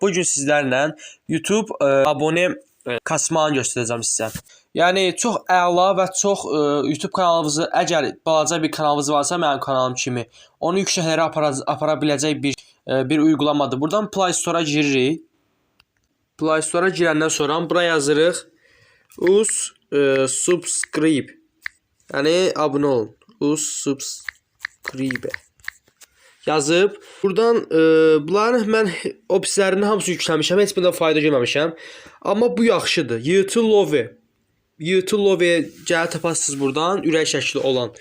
Bu gün sizlərlə YouTube ə, abunə ə, kasmanı göstərəcəm sizə. Yəni çox əla və çox ə, YouTube kanalınızı əgər balaca bir kanalınız varsa mənim kanalım kimi onu yüksəklərə apara, apara bir ə, bir uygulamadır. Buradan Play Store-a giririk. Play Store-a girəndən sonra bura yazırıq us ə, subscribe. Yəni abunə olun. Us subscribe yazıb buradan e, bunların mən opslərini hamısı yükləmişəm. Heç birindən fayda görməmişəm. Amma bu yaxşıdır. YouTube Love. YouTube Love gəl tapasınız buradan ürək şəkli olan.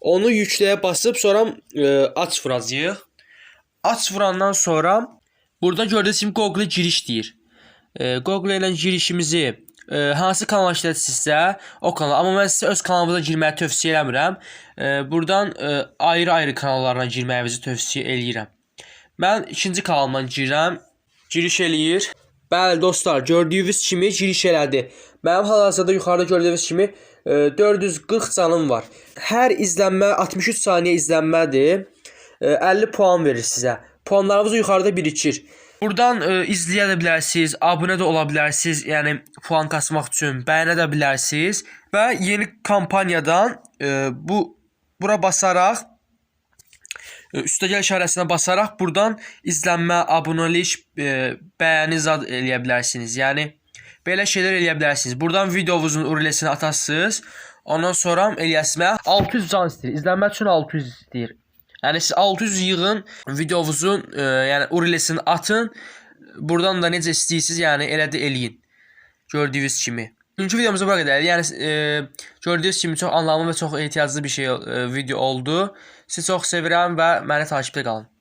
Onu yükləyə basıb sonra e, aç vuracağıq. Aç vurandan sonra burada gördüyünüz kimi Google giriş deyir. E, Google ilə girişimizi e, hansı kanal işlədirsinizsə o kanal. Amma mən sizə öz kanalınıza girməyi tövsiyə eləmirəm. E, buradan e, ayrı-ayrı kanallardan girməyinizi tövsiyə eləyirəm. Mən ikinci kanalımdan girirəm. Giriş eləyir. Bəli dostlar, gördüyünüz kimi giriş elədi. Mənim hal-hazırda yuxarıda gördüyünüz kimi e, 440 canım var. Hər izlənmə 63 saniyə izlənmədir. E, 50 puan verir sizə. Puanlarınız yuxarıda birikir. Buradan e, izləyə də bilərsiniz, abunə də ola bilərsiniz. Yəni puan kasmaq üçün bəyənə də bilərsiniz və yeni kampaniyadan e, bu bura basaraq e, üstəgəl işarəsinə basaraq buradan izlənmə, abunəlik, e, bəyəni zad eləyə bilərsiniz. Yəni belə şeylər eləyə bilərsiniz. Buradan videonuzun URL-sini atasınız. Ondan sonra eləyəsiniz. 600 can istəyir. İzlənmə üçün 600 istəyir. Yəni siz 600 yığın videonuzun, e, yəni URL-sini atın. Buradan da necə istəyirsiniz, yəni elə də eləyin. Gördüyünüz kimi. Bugünkü videomuzda bu qədər. Yəni e, gördüyünüz kimi çox anlamlı və çox ehtiyaclı bir şey e, video oldu. Sizi çox sevirəm və məni takipdə qalın.